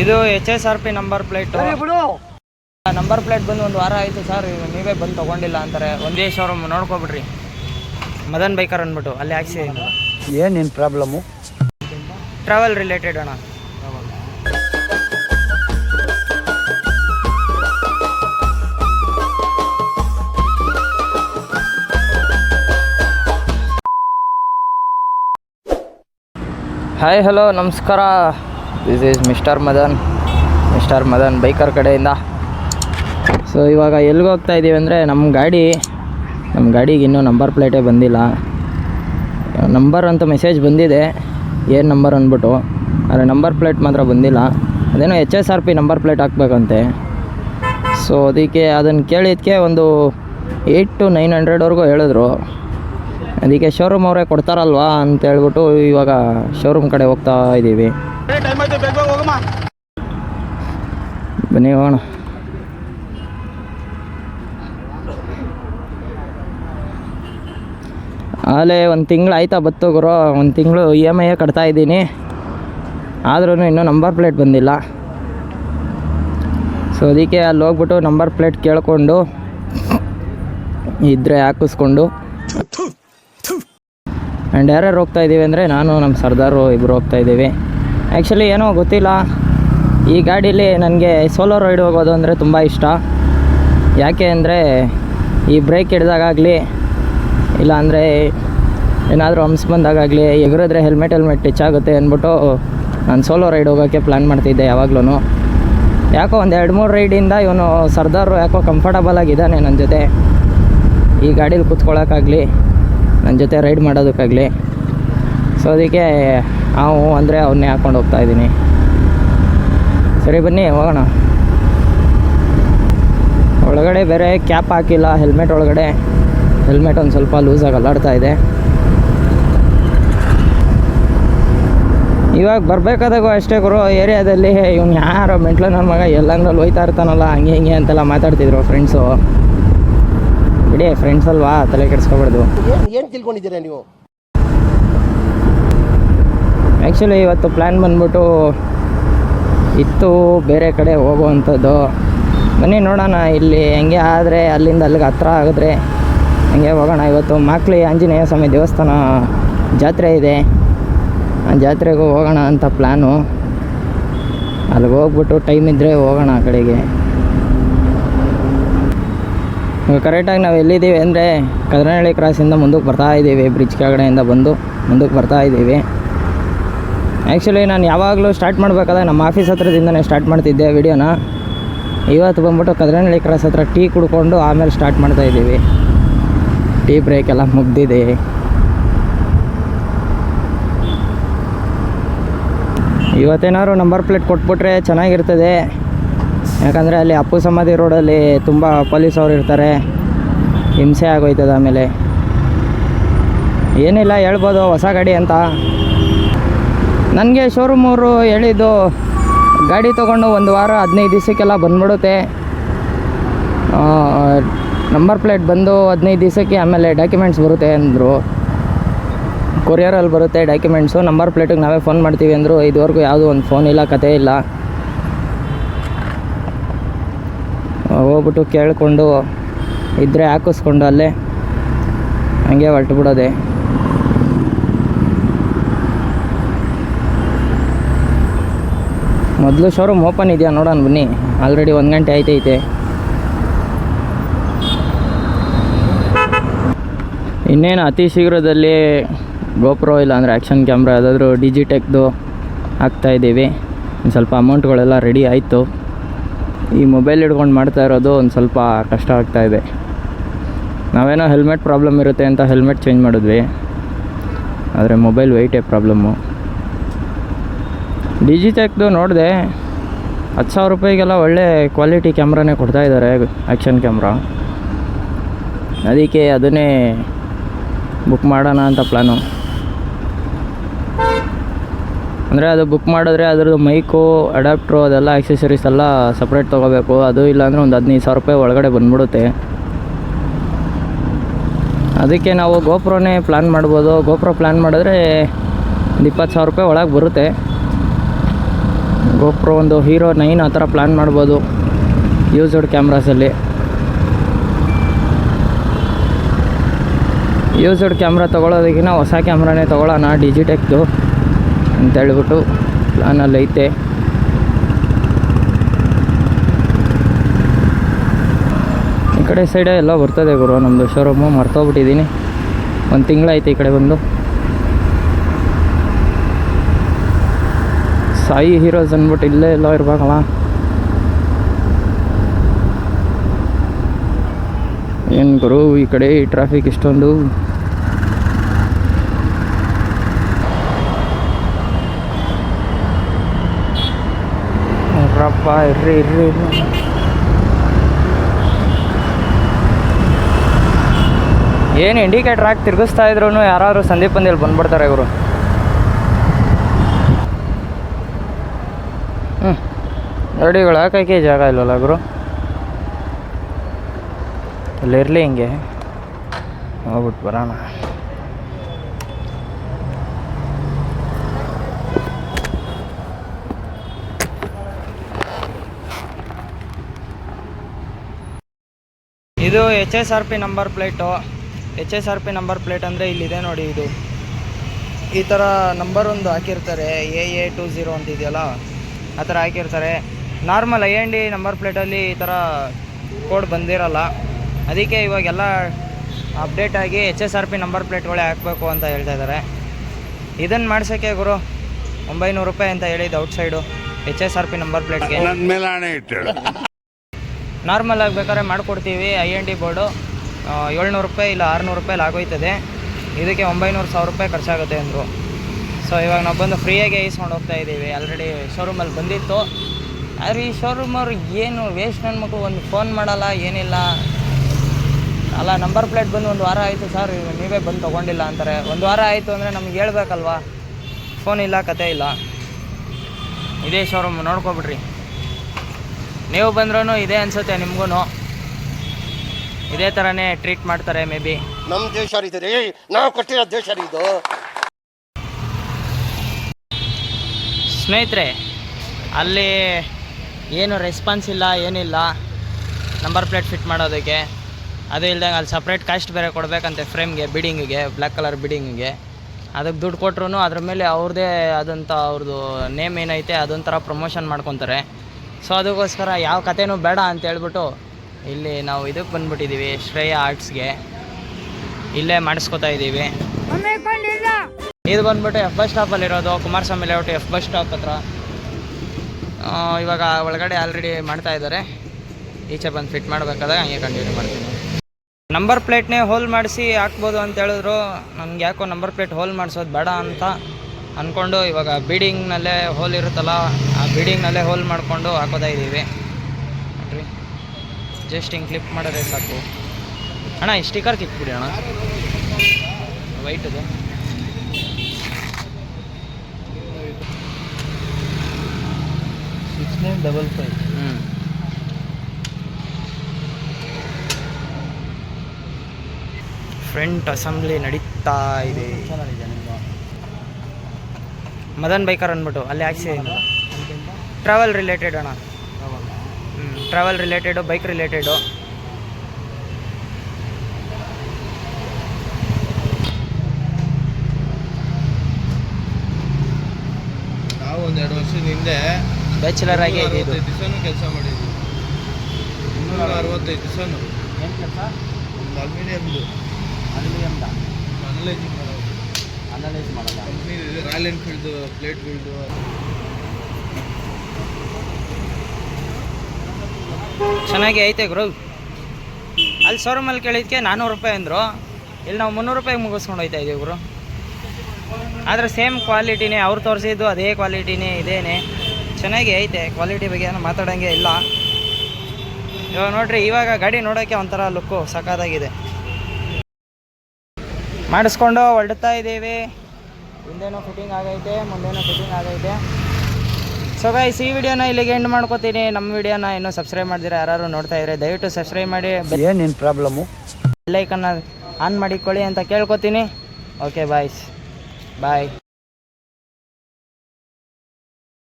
ಇದು H S R P number plate number plate ಬಂದು ಒಂದು ವಾರ ಆಯಿತು ಸರ್ ನೀವೇ ಬಂದು ತಗೊಂಡಿಲ್ಲ ಅಂತಾರೆ. ಒಂದೇ ಶೋರೂಮ್ ನೋಡ್ಕೊಬಿಡ್ರಿ. ಮದನ್ ಬೈಕರ್ ಅಂದ್ಬಿಟ್ಟು ಅಲ್ಲಿ ಆಕ್ಸಿಡೆಂಟ್ ಏನೇನು ಪ್ರಾಬ್ಲಮ್ಮು ಟ್ರಾವೆಲ್ ರಿಲೇಟೆಡ್ ಅಣ್ಣ. ಹಾಯ್ ಹಲೋ ನಮಸ್ಕಾರ. This is mister Madan mister Madan biker ಕಡೆಯಿಂದ. ಸೊ ಇವಾಗ ಎಲ್ಲಿಗೆ ಹೋಗ್ತಾ ಇದ್ದೀವಿ ಅಂದರೆ ನಮ್ಮ ಗಾಡಿ ನಮ್ಮ ಗಾಡಿಗೆ ಇನ್ನೂ ನಂಬರ್ ಪ್ಲೇಟೇ ಬಂದಿಲ್ಲ. ನಂಬರ್ ಅಂತ ಮೆಸೇಜ್ ಬಂದಿದೆ, ಏನು ನಂಬರ್ ಅಂದ್ಬಿಟ್ಟು. ಆದರೆ ನಂಬರ್ ಪ್ಲೇಟ್ ಮಾತ್ರ ಬಂದಿಲ್ಲ. ಅದೇನೋ H S R P number plate ಹಾಕ್ಬೇಕಂತೆ. So ಅದಕ್ಕೆ ಅದನ್ನು ಕೇಳಿದ್ದಕ್ಕೆ ಒಂದು ಏಯ್ಟ್ ಟು ನೈನ್ ಹಂಡ್ರೆಡ್ವರೆಗೂ ಹೇಳಿದ್ರು. ಅದಕ್ಕೆ ಶೋರೂಮ್ ಅವರೇ ಕೊಡ್ತಾರಲ್ವಾ ಅಂತ ಹೇಳ್ಬಿಟ್ಟು ಇವಾಗ ಶೋರೂಮ್ ಕಡೆ ಹೋಗ್ತಾ ಇದ್ದೀವಿ. ಬನ್ನಿ ಹೋಗೋಣ. ಆಲೇ ಒಂದು ತಿಂಗಳು ಆಯ್ತಾ ಬತ್ತು ಗುರು ಒಂದು ತಿಂಗಳು ಇ ಎಂ ಐ ಕಟ್ತಾ ಇದ್ದೀನಿ. ಆದ್ರೂ ಇನ್ನೂ ನಂಬರ್ ಪ್ಲೇಟ್ ಬಂದಿಲ್ಲ. ಸೊ ಅದಕ್ಕೆ ಅಲ್ಲಿ ಹೋಗ್ಬಿಟ್ಟು ನಂಬರ್ ಪ್ಲೇಟ್ ಕೇಳಿಕೊಂಡು ಇದ್ದರೆ ಹಾಕಿಸ್ಕೊಂಡು. ಆ್ಯಂಡ್ ಯಾರ್ಯಾರು ಹೋಗ್ತಾ ಇದ್ದೀವಿ ಅಂದರೆ ನಾನು ನಮ್ಮ ಸರ್ದಾರು ಇಬ್ಬರು ಹೋಗ್ತಾ ಇದ್ದೀವಿ. ಆ್ಯಕ್ಚುಲಿ ಏನೋ ಗೊತ್ತಿಲ್ಲ. ಈ ಗಾಡೀಲಿ ನನಗೆ ಸೋಲೋ ರೈಡ್ ಹೋಗೋದು ಅಂದರೆ ತುಂಬ ಇಷ್ಟ. ಯಾಕೆ ಅಂದರೆ ಈ ಬ್ರೇಕ್ ಹಿಡ್ದಾಗಲಿ ಇಲ್ಲ ಅಂದರೆ ಏನಾದರೂ ಹಂಸ್ ಬಂದಾಗಲಿ ಎಗರಿದ್ರೆ ಹೆಲ್ಮೆಟ್ ಹೆಲ್ಮೆಟ್ ಟಿಚ್ ಆಗುತ್ತೆ ಅಂದ್ಬಿಟ್ಟು ನಾನು ಸೋಲೋ ರೈಡ್ ಹೋಗೋಕ್ಕೆ ಪ್ಲ್ಯಾನ್ ಮಾಡ್ತಿದ್ದೆ ಯಾವಾಗ್ಲೂ ಯಾಕೋ ಒಂದು ಎರಡು ಮೂರು ರೈಡಿಂದ ಇವನು ಸರ್ದಾರು ಯಾಕೋ ಕಂಫರ್ಟಬಲ್ ಆಗಿದ್ದಾನೆ ನನ್ನ ಜೊತೆ. ಈ ಗಾಡೀಲಿ ಕೂತ್ಕೊಳ್ಳೋಕ್ಕಾಗಲಿ ನನ್ನ ಜೊತೆ ರೈಡ್ ಮಾಡೋದಕ್ಕಾಗಲಿ. ಸೊ ಅದಕ್ಕೆ ನಾವು ಅಂದರೆ ಅವನ್ನೇ ಹಾಕ್ಕೊಂಡು ಹೋಗ್ತಾ ಇದ್ದೀನಿ. ಸರಿ, ಬನ್ನಿ, ಹೋಗೋಣ. ಒಳಗಡೆ ಬೇರೆ ಕ್ಯಾಪ್ ಹಾಕಿಲ್ಲ, ಹೆಲ್ಮೆಟ್ ಒಳಗಡೆ. ಹೆಲ್ಮೆಟ್ ಒಂದು ಸ್ವಲ್ಪ ಲೂಸಾಗಿ ಅಲ್ಲಾಡ್ತಾ ಇದೆ. ಇವಾಗ ಬರಬೇಕಾದಾಗೂ ಅಷ್ಟೇ ಗುರು, ಏರಿಯಾದಲ್ಲಿ ಇವ್ನು ಯಾರೋ ಮೆಂಟ್ಲ ನನ್ನ ಮಗ ಎಲ್ಲಂದ್ರಲ್ಲಿ ಹೋಯ್ತಾ ಇರ್ತಾನಲ್ಲ, ಹಂಗೆ ಹಿಂಗೆ ಅಂತೆಲ್ಲ ಮಾತಾಡ್ತಿದ್ರು ಫ್ರೆಂಡ್ಸು ಬಿಡಿ ಫ್ರೆಂಡ್ಸ್ ಅಲ್ವಾ? ತಲೆ ಕೆಡಿಸ್ಕೊಬಾರ್ದು ಏನು ಏನು ತಿಳ್ಕೊಂಡಿದ್ದೀರಾ ನೀವು? ಆ್ಯಕ್ಚುಲಿ ಇವತ್ತು ಪ್ಲ್ಯಾನ್ ಬಂದ್ಬಿಟ್ಟು ಇತ್ತು ಬೇರೆ ಕಡೆ ಹೋಗುವಂಥದ್ದು. ಬನ್ನಿ ನೋಡೋಣ ಇಲ್ಲಿ ಹೆಂಗೆ ಆದರೆ ಅಲ್ಲಿಂದ ಅಲ್ಲಿಗೆ ಹತ್ರ ಆಗಿದ್ರೆ ಹಂಗೆ ಹೋಗೋಣ. ಇವತ್ತು ಮಾಕ್ಲಿ ಆಂಜನೇಯ ಸ್ವಾಮಿ ದೇವಸ್ಥಾನ ಜಾತ್ರೆ ಇದೆ. ಆ ಜಾತ್ರೆಗೂ ಹೋಗೋಣ ಅಂತ ಪ್ಲ್ಯಾನು ಅಲ್ಲಿಗೆ ಹೋಗ್ಬಿಟ್ಟು ಟೈಮ್ ಇದ್ದರೆ ಹೋಗೋಣ ಆ ಕಡೆಗೆ. ಕರೆಕ್ಟಾಗಿ ನಾವು ಎಲ್ಲಿದ್ದೀವಿ ಅಂದರೆ ಕದ್ರನಹಳ್ಳಿ ಕ್ರಾಸಿಂದ ಮುಂದಕ್ಕೆ ಬರ್ತಾ ಇದ್ದೀವಿ ಬ್ರಿಡ್ಜ್ ಕೆಳಗಡೆಯಿಂದ ಬಂದು ಮುಂದಕ್ಕೆ ಬರ್ತಾ ಇದ್ದೀವಿ. ಆ್ಯಕ್ಚುಲಿ ನಾನು ಯಾವಾಗಲೂ ಸ್ಟಾರ್ಟ್ ಮಾಡಬೇಕಾದ್ರೆ ನಮ್ಮ ಆಫೀಸ್ ಹತ್ರದಿಂದನೇ ಸ್ಟಾರ್ಟ್ ಮಾಡ್ತಿದ್ದೆ ವಿಡಿಯೋನ ಇವತ್ತು ಬಂದ್ಬಿಟ್ಟು ಕದ್ರನಹಳ್ಳಿ ಕ್ರಾಸ್ ಹತ್ರ ಟೀ ಕುಡ್ಕೊಂಡು ಆಮೇಲೆ ಸ್ಟಾರ್ಟ್ ಮಾಡ್ತಾ ಇದ್ದೀವಿ. ಟೀ ಬ್ರೇಕ್ ಎಲ್ಲ ಮುಗ್ದಿದೆ. ಇವತ್ತೇನಾದ್ರು ನಂಬರ್ ಪ್ಲೇಟ್ ಕೊಟ್ಬಿಟ್ರೆ ಚೆನ್ನಾಗಿರ್ತದೆ. ಯಾಕಂದರೆ ಅಲ್ಲಿ ಅಪ್ಪು ಸಮಾಧಿ ರೋಡಲ್ಲಿ ತುಂಬ ಪೊಲೀಸ್ ಅವ್ರು ಇರ್ತಾರೆ. ಹಿಂಸೆ ಆಗೋಯ್ತದ ಆಮೇಲೆ. ಏನಿಲ್ಲ, ಹೇಳ್ಬೋದು, ಹೊಸ ಗಾಡಿ ಅಂತ. ನನಗೆ ಶೋರೂಮ್ ಅವರು ಹೇಳಿದ್ದು, ಗಾಡಿ ತೊಗೊಂಡು ಒಂದು ವಾರ, ಹದಿನೈದು ದಿವಸಕ್ಕೆಲ್ಲ ಬಂದ್ಬಿಡುತ್ತೆ. ನಂಬರ್ ಪ್ಲೇಟ್ ಬಂದು ಹದಿನೈದು ದಿವಸಕ್ಕೆ ಆಮೇಲೆ ಡಾಕ್ಯುಮೆಂಟ್ಸ್ ಬರುತ್ತೆ ಅಂದರು. ಕೊರಿಯರಲ್ಲಿ ಬರುತ್ತೆ ಡಾಕ್ಯುಮೆಂಟ್ಸು, ನಂಬರ್ ಪ್ಲೇಟಿಗೆ ನಾವೇ ಫೋನ್ ಮಾಡ್ತೀವಿ ಅಂದರು. ಇದುವರೆಗೂ ಯಾವುದೂ ಒಂದು ಫೋನ್ ಇಲ್ಲ ಕತೆ ಇಲ್ಲ. ಹೋಗ್ಬಿಟ್ಟು ಕೇಳಿಕೊಂಡು ಇದ್ದರೆ ಹಾಕಿಸ್ಕೊಂಡು ಅಲ್ಲೇ ಹಂಗೆ ಹೊರಟು ಬಿಡೋದೆ ಮೊದಲು ಶೋರೂಮ್ ಓಪನ್ ಇದೆಯಾ ನೋಡೋಣ ಬನ್ನಿ. ಆಲ್ರೆಡಿ ಒಂದು ಗಂಟೆ ಆಯ್ತೈತೆ. ಇನ್ನೇನು ಅತಿ ಶೀಘ್ರದಲ್ಲಿ ಗೋಪ್ರೋ ಇಲ್ಲ ಅಂದರೆ ಆ್ಯಕ್ಷನ್ ಕ್ಯಾಮ್ರಾ ಯಾವುದಾದ್ರೂ ಡಿಜಿಟೆಕ್ದು ಹಾಕ್ತಾಯಿದ್ದೀವಿ ಒಂದು ಸ್ವಲ್ಪ ಅಮೌಂಟ್ಗಳೆಲ್ಲ ರೆಡಿ ಆಯಿತು. ಈ ಮೊಬೈಲ್ ಹಿಡ್ಕೊಂಡು ಮಾಡ್ತಾ ಇರೋದು ಒಂದು ಸ್ವಲ್ಪ ಕಷ್ಟ ಆಗ್ತಾ ಇದೆ. ನಾವೇನೋ ಹೆಲ್ಮೆಟ್ ಪ್ರಾಬ್ಲಮ್ ಇರುತ್ತೆ ಅಂತ ಹೆಲ್ಮೆಟ್ ಚೇಂಜ್ ಮಾಡಿದ್ವಿ. ಆದರೆ ಮೊಬೈಲ್ ವೆಯ್ಟೇ ಪ್ರಾಬ್ಲಮ್ಮು. ಡಿಜಿಟೆಕ್ದು ನೋಡಿದೆ ಹತ್ತು ಸಾವಿರ ರೂಪಾಯಿಗೆಲ್ಲ ಒಳ್ಳೆ ಕ್ವಾಲಿಟಿ ಕ್ಯಾಮ್ರಾನೇ ಕೊಡ್ತಾ ಇದ್ದಾರೆ ಆ್ಯಕ್ಷನ್ ಕ್ಯಾಮ್ರಾ. ಅದಕ್ಕೆ ಅದನ್ನೇ ಬುಕ್ ಮಾಡೋಣ ಅಂತ ಪ್ಲ್ಯಾನು ಅಂದರೆ ಅದು ಬುಕ್ ಮಾಡಿದ್ರೆ ಅದ್ರದ್ದು ಮೈಕು ಅಡಾಪ್ಟ್ರು ಅದೆಲ್ಲ ಆಕ್ಸೆಸರೀಸ್ ಎಲ್ಲ ಸಪ್ರೇಟ್ ತೊಗೋಬೇಕು. ಅದು ಇಲ್ಲಾಂದರೆ ಒಂದು ಹದಿನೈದು ಸಾವಿರ ರೂಪಾಯಿ ಒಳಗಡೆ ಬಂದ್ಬಿಡುತ್ತೆ. ಅದಕ್ಕೆ ನಾವು ಗೋಪ್ರೋನೇ ಪ್ಲ್ಯಾನ್ ಮಾಡ್ಬೋದು. ಗೋಪ್ರೋ ಪ್ಲ್ಯಾನ್ ಮಾಡಿದ್ರೆ ಒಂದು ಇಪ್ಪತ್ತು ಸಾವಿರ ರೂಪಾಯಿ ಒಳಗೆ ಬರುತ್ತೆ. ಗೋಪ್ರೋ ಒಂದು ಹೀರೋ, ನೈನ್ ಆ ಥರ ಪ್ಲ್ಯಾನ್ ಮಾಡ್ಬೋದು. ಯೂಸ್ಡ್ ಕ್ಯಾಮ್ರಾಸಲ್ಲಿ ಯೂಸ್ಡ್ ಕ್ಯಾಮ್ರಾ ತೊಗೊಳೋದಕ್ಕಿಂತ ಹೊಸ ಕ್ಯಾಮ್ರಾನೇ ತೊಗೊಳ್ಳೋಣ ಡಿಜಿಟೆಕ್ದು ಅಂತ ಹೇಳ್ಬಿಟ್ಟು ಪ್ಲ್ಯಾನಲ್ಲಿ ಐತೆ ಈ ಕಡೆ ಸೈಡೇ ಎಲ್ಲ ಬರ್ತದೆ ಗುರು ನಮ್ಮದು ಶೋರೂಮು ಮರ್ತೋಗ್ಬಿಟ್ಟಿದ್ದೀನಿ ಒಂದು ತಿಂಗಳಾಯ್ತು ಈ ಕಡೆ ಬಂದು. ಸಾಯಿ ಹೀರೋಸ್ ಅಂದ್ಬಿಟ್ಟು ಇಲ್ಲೇ ಎಲ್ಲ ಇರ್ಬೇಕಲ್ಲ. ಏನು ಗುರು, ಈ ಕಡೆ ಟ್ರಾಫಿಕ್ ಇಷ್ಟೊಂದು. ರಪ್ಪ ಇರ್ರಿ ಇರ್ರಿ ಇರ್ರಿ ಏನು ಇಂಡಿಕೇಟ್ರ್ ಹಾಕಿ ತಿರುಗಿಸ್ತಾ ಇದ್ರು ಯಾರಾದ್ರು ಸಂದೀಪ್ ಇಲ್ಲಿ ಬಂದ್ಬಿಡ್ತಾರೆ ಇವರು. ಹ್ಞೂ ಗಾಡಿಗಳು ಹಾಕೋಕ್ಕೆ ಜಾಗ ಇಲ್ವಲ್ಲ ಗುರು? ಅಲ್ಲಿರಲಿ ಹಿಂಗೆ. ಹೋಗ್ಬಿಟ್ಟು ಬರೋಣ. ಇದು H S R P number plate H S R P number plate ಅಂದರೆ ಇಲ್ಲಿದೆ ನೋಡಿ ಇದು. ಈ ಥರ ನಂಬರ್ ಒಂದು ಹಾಕಿರ್ತಾರೆ ಎ ಎ ಟು ಝೀರೋ ಅಂತ ಇದೆಯಲ್ಲ ಆ ಥರ ಹಾಕಿರ್ತಾರೆ. Normal I N D number ಪ್ಲೇಟಲ್ಲಿ ಈ ಥರ ಕೋಡ್ ಬಂದಿರಲ್ಲ. ಅದಕ್ಕೆ ಇವಾಗೆಲ್ಲ ಅಪ್ಡೇಟ್ ಆಗಿ H S R P number ಪ್ಲೇಟ್ಗಳೇ ಹಾಕಬೇಕು ಅಂತ ಹೇಳ್ತಾ ಇದ್ದಾರೆ. ಇದನ್ನು ಮಾಡ್ಸೋಕ್ಕೆ ಗುರು, ಒಂಬೈನೂರು ರೂಪಾಯಿ ಅಂತ ಹೇಳಿದ್ದು outside H S R P number ಪ್ಲೇಟ್ಗೆ ನನ್ನ ಮೇಲೆ ಹಣೆ ಇಟ್ಟಳು ನಾರ್ಮಲ್ ಆಗಿ ಬೇಕಾದ್ರೆ ಮಾಡಿಕೊಡ್ತೀವಿ ಐ ಎನ್ ಡಿ ಬೋರ್ಡು ಏಳ್ನೂರು ರೂಪಾಯಿ ಇಲ್ಲ ಆರುನೂರು ರೂಪಾಯಿ ಆಗೋಯ್ತದೆ ಇದಕ್ಕೆ ಒಂಬೈನೂರು ಸಾವಿರ ರೂಪಾಯಿ ಖರ್ಚಾಗುತ್ತೆ ಅಂದರು. ಸೊ ಇವಾಗ ನಾವು ಬಂದು ಫ್ರೀಯಾಗಿ ಈಸ್ಕೊಂಡು ಹೋಗ್ತಾ ಇದ್ದೀವಿ ಆಲ್ರೆಡಿ ಶೋರೂಮಲ್ಲಿ ಬಂದಿತ್ತು. ಆದರೆ ಈ ಶೋರೂಮವ್ರು ಏನು ವೇಸ್ಟ್ ನನ್ನ ಮಕ್ಕಳು ಒಂದು ಫೋನ್ ಮಾಡಲ್ಲ, ಏನಿಲ್ಲ. ಅಲ್ಲ ನಂಬರ್ ಪ್ಲೇಟ್ ಬಂದು ಒಂದು ವಾರ ಆಯಿತು ಸರ್ ನೀವೇ ಬಂದು ತೊಗೊಂಡಿಲ್ಲ ಅಂತಾರೆ. ಒಂದು ವಾರ ಆಯಿತು ಅಂದರೆ ನಮ್ಗೆ ಹೇಳ್ಬೇಕಲ್ವಾ? ಫೋನ್ ಇಲ್ಲ, ಕತೆ ಇಲ್ಲ. ಇದೇ ಶೋರೂಮ್ ನೋಡ್ಕೊಬಿಡ್ರಿ. ನೀವು ಬಂದ್ರೂ ಇದೇ ಅನ್ಸುತ್ತೆ ನಿಮಗೂ ಇದೇ ಥರನೇ ಟ್ರೀಟ್ ಮಾಡ್ತಾರೆ ಮೇ ಬಿ ನಮ್ಮ ದೇಶ ರೀ ನಾವು ಕೊಟ್ಟಿರೋ ದೇಶ ರೀ ಇದು. ಸ್ನೇಹಿತರೆ ಅಲ್ಲಿ ಏನು ರೆಸ್ಪಾನ್ಸ್ ಇಲ್ಲ ಏನಿಲ್ಲ. ನಂಬರ್ ಪ್ಲೇಟ್ ಫಿಟ್ ಮಾಡೋದಕ್ಕೆ. ಅದು ಇಲ್ದಂಗೆ ಅಲ್ಲಿ ಸಪ್ರೇಟ್ ಕಾಸ್ಟ್ ಬೇರೆ ಕೊಡಬೇಕಂತೆ ಫ್ರೇಮ್ಗೆ ಬಿಡಿಂಗಿಗೆ ಬ್ಲ್ಯಾಕ್ ಕಲರ್ ಬಿಡಿಂಗಿಗೆ ಅದಕ್ಕೆ ದುಡ್ಡು ಕೊಟ್ರು ಅದ್ರ ಮೇಲೆ ಅವ್ರದ್ದೇ ಆದಂಥ ಅವ್ರದ್ದು ನೇಮ್ ಏನೈತೆ ಅದೊಂಥರ ಪ್ರಮೋಷನ್ ಮಾಡ್ಕೊತಾರೆ. ಸೊ ಅದಕ್ಕೋಸ್ಕರ ಯಾವ ಕಥೆನೂ ಬೇಡ ಅಂತ ಹೇಳ್ಬಿಟ್ಟು ಇಲ್ಲಿ ನಾವು ಇದಕ್ಕೆ ಬಂದ್ಬಿಟ್ಟಿದ್ದೀವಿ ಶ್ರೇಯ ಆರ್ಟ್ಸ್ಗೆ. ಇಲ್ಲೇ ಮಾಡಿಸ್ಕೊತಾ ಇದ್ದೀವಿ. ಇದು ಬಂದ್ಬಿಟ್ಟು ಎಫ್ ಬಸ್ ಸ್ಟಾಪಲ್ಲಿ ಇರೋದು Kumaraswamy layout F bus stop ಹತ್ರ. ಇವಾಗ ಒಳಗಡೆ ಆಲ್ರೆಡಿ ಮಾಡ್ತಾ ಇದ್ದಾರೆ. ಈಚೆ ಬಂದು ಫಿಟ್ ಮಾಡಬೇಕಾದಾಗ ಹಂಗೆ ಕಂಟಿನ್ಯೂ ಮಾಡ್ತೀನಿ. ನಂಬರ್ ಪ್ಲೇಟ್ನೇ ಹೋಲ್ ಮಾಡಿಸಿ ಹಾಕ್ಬೋದು ಅಂತ ಹೇಳಿದ್ರು. ನನಗೆ ಯಾಕೋ ನಂಬರ್ ಪ್ಲೇಟ್ ಹೋಲ್ ಮಾಡಿಸೋದು ಬೇಡ ಅಂತ ಅಂದ್ಕೊಂಡು ಇವಾಗ ಬೀಡಿಂಗ್ನಲ್ಲೇ ಹೋಲ್ ಇರುತ್ತಲ್ಲ ಆ ಬೀಡಿಂಗ್ನಲ್ಲೇ ಹೋಲ್ ಮಾಡಿಕೊಂಡು ಹಾಕೋತಾ ಇದ್ದೀವಿ. ನೋಡ್ರಿ. ಜಸ್ಟ್ ಹಿಂಗೆ ಕ್ಲಿಪ್ ಮಾಡಿದ್ರೆ ಸಾಕು. ಅಣ್ಣ ಈ ಸ್ಟಿಕರ್ ಕಿತ್ಬಿಡಿ ಅಣ್ಣ. ವೈಟದು ಸಿಕ್ಸ್ ನೈನ್ ಡಬಲ್ ಫೈವ್ ಹ್ಞೂ ಫ್ರಂಟ್ ಅಸೆಂಬ್ಲಿ ನಡೀತಾ ಇದೆ. ಚೆನ್ನಾಗಿದೆ ಮದನ್ ಬೈಕರ್ ಅಂದ್ಬಿಟ್ಟು ಅಲ್ಲಿ ಆಕ್ಸಿಡೆಂಟ್ ಟ್ರಾವೆಲ್ ರಿಲೇಟೆಡ್ ಅಣ್ಣ. ಟ್ರಾವೆಲ್ ರಿಲೇಟೆಡು ಬೈಕ್ ರಿಲೇಟೆಡು ನಾವು ಒಂದು ಎರಡು ವರ್ಷದ ಹಿಂದೆ ಬ್ಯಾಚುಲರ್ ಆಗಿ ಇದೆ ಇದು ದಿವಸನೂ ಕೆಲಸ ಮಾಡಿದ್ವಿ. ಇನ್ನೂರ ಅರವತ್ತೈದು ದಿವಸನು. ಏನು ಕೆಲಸ? ಒಂದು ಅಲ್ಯೂಮಿನಿಯಮ್ದು ಅಲ್ಯೂಮಿನಿಯಮ್ದ ಅನಲೈಸಿಂಗ್ ಮಾಡೋದು ಅನಲೈಸ್ ಮಾಡಲ್ಲ. ಕಂಪ್ನಿ ಇದೆ ರಾಯಲ್ ಎನ್ಫೀಲ್ಡ್ ಪ್ಲೇಟ್ಗಳ್ದು ಚೆನ್ನಾಗಿ ಐತೆ ಗುರು. ಅಲ್ಲಿ ಶೋರೂಮಲ್ಲಿ ಕೇಳಿದ್ಕೆ ನಾನ್ನೂರು ರೂಪಾಯಿ ಅಂದರು. ಇಲ್ಲಿ ನಾವು ಮುನ್ನೂರು ರೂಪಾಯಿಗೆ ಮುಗಿಸ್ಕೊಂಡು ಹೋಯ್ತಾ ಇದ್ದೀವಿ ಗುರು. ಆದರೆ ಸೇಮ್ ಕ್ವಾಲಿಟಿನೇ ಅವ್ರು ತೋರಿಸಿದ್ದು ಅದೇ ಕ್ವಾಲಿಟಿನೇ ಇದೇನೆ. ಚೆನ್ನಾಗಿ ಐತೆ ಕ್ವಾಲಿಟಿ ಬಗ್ಗೆ ಏನು ಮಾತಾಡೋಂಗೆ ಇಲ್ಲ. ಇವಾಗ ನೋಡಿರಿ ಇವಾಗ ಗಾಡಿ ನೋಡೋಕ್ಕೆ ಒಂಥರ ಲುಕ್ಕು ಸಖತ್ತಾಗಿದೆ. ಮಾಡಿಸ್ಕೊಂಡು ಹೊರಡ್ತಾ ಇದ್ದೀವಿ. ಹಿಂದೇನೋ ಫಿಟ್ಟಿಂಗ್ ಆಗೈತೆ ಮುಂದೇನೋ ಫಿಟ್ಟಿಂಗ್ ಆಗೈತೆ. ಸೊ ಗೈಸ್ ಈ ವಿಡಿಯೋನ ಇಲ್ಲಿಗೆ ಎಂಡ್ ಮಾಡ್ಕೋತೀನಿ. ನಮ್ಮ ವಿಡಿಯೋನ ಇನ್ನೂ ಸಬ್ಸ್ಕ್ರೈಬ್ ಮಾಡಿದ್ರೆ ಯಾರು ನೋಡ್ತಾ ಇದ್ರೆ ದಯವಿಟ್ಟು ಸಬ್ಸ್ಕ್ರೈಬ್ ಮಾಡಿ. ಏನೇನು ಪ್ರಾಬ್ಲಮ್ಮು ಬೆಲ್ಲೈಕನ್ನ ಆನ್ ಮಾಡಿಕೊಳ್ಳಿ ಅಂತ ಕೇಳ್ಕೊತೀನಿ. ಓಕೆ ಬಾಯ್ಸ್ ಬಾಯ್